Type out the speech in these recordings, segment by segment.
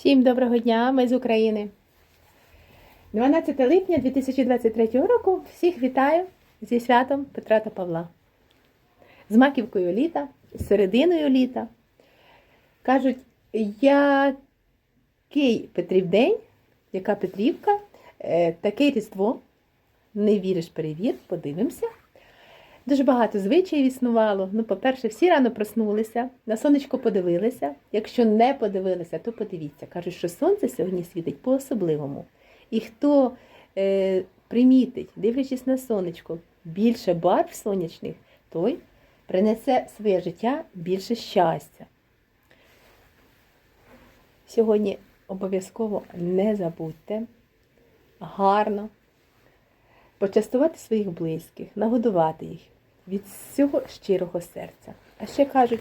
Всім доброго дня, ми з України. 12 липня 2023 року всіх вітаю зі святом Петра та Павла. З маківкою літа, з серединою літа. Кажуть, який Петрів день, яка Петрівка, е, таке Різдво. Не віриш, перевір, подивимося. Дуже багато звичаїв існувало. Ну, по-перше, всі рано проснулися, на сонечко подивилися. Якщо не подивилися, то подивіться. Кажуть, що сонце сьогодні світить по-особливому. І хто е, примітить, дивлячись на сонечко, більше барв сонячних, той принесе в своє життя більше щастя. Сьогодні обов'язково не забудьте гарно почастувати своїх близьких, нагодувати їх від всього щирого серця. А ще кажуть,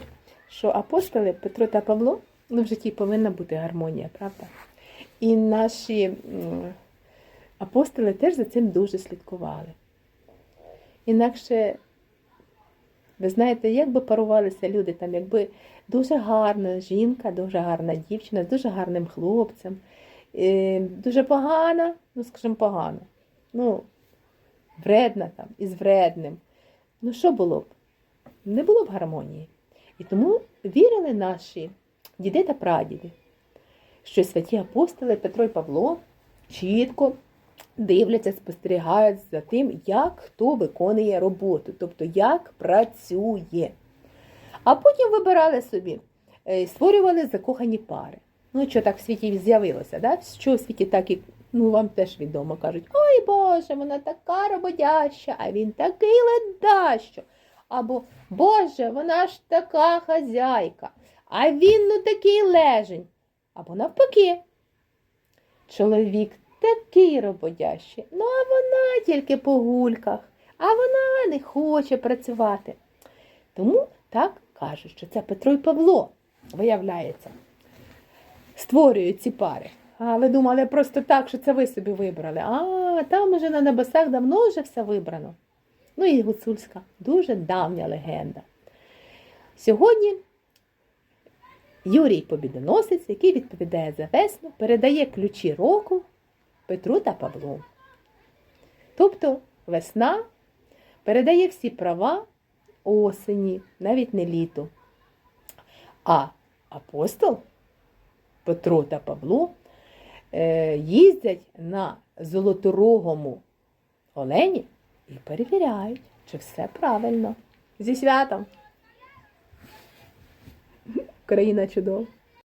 що апостоли Петро та Павло, ну в житті повинна бути гармонія, правда? І наші апостоли теж за цим дуже слідкували. Інакше, ви знаєте, як би парувалися люди там, якби дуже гарна жінка, дуже гарна дівчина, з дуже гарним хлопцем, е, дуже погана, ну скажімо, погана. Ну, вредна там із вредним. Ну що було б? Не було б гармонії. І тому вірили наші діди та прадіди, що святі апостоли Петро і Павло чітко дивляться, спостерігають за тим, як хто виконує роботу, тобто як працює. А потім вибирали собі, е, створювали закохані пари. Ну, що так в світі з'явилося, да? що в світі так і ну, вам теж відомо кажуть, ой Боже, вона така роботяща, а він такий ледащо. Або Боже, вона ж така хазяйка, а він ну такий лежень. Або навпаки. Чоловік такий роботящий, ну а вона тільки по гульках, а вона не хоче працювати. Тому так кажуть, що це Петро і Павло, виявляється, створюють ці пари. А ви думали просто так, що це ви собі вибрали. А там уже на небесах давно вже все вибрано. Ну і гуцульська, дуже давня легенда. Сьогодні Юрій Побідоносець, який відповідає за весну, передає ключі року Петру та Павлу. Тобто весна передає всі права осені, навіть не літу. А апостол Петро та Павло е, їздять на золоторогому олені і перевіряють, чи все правильно. Зі святом. Країна чудова.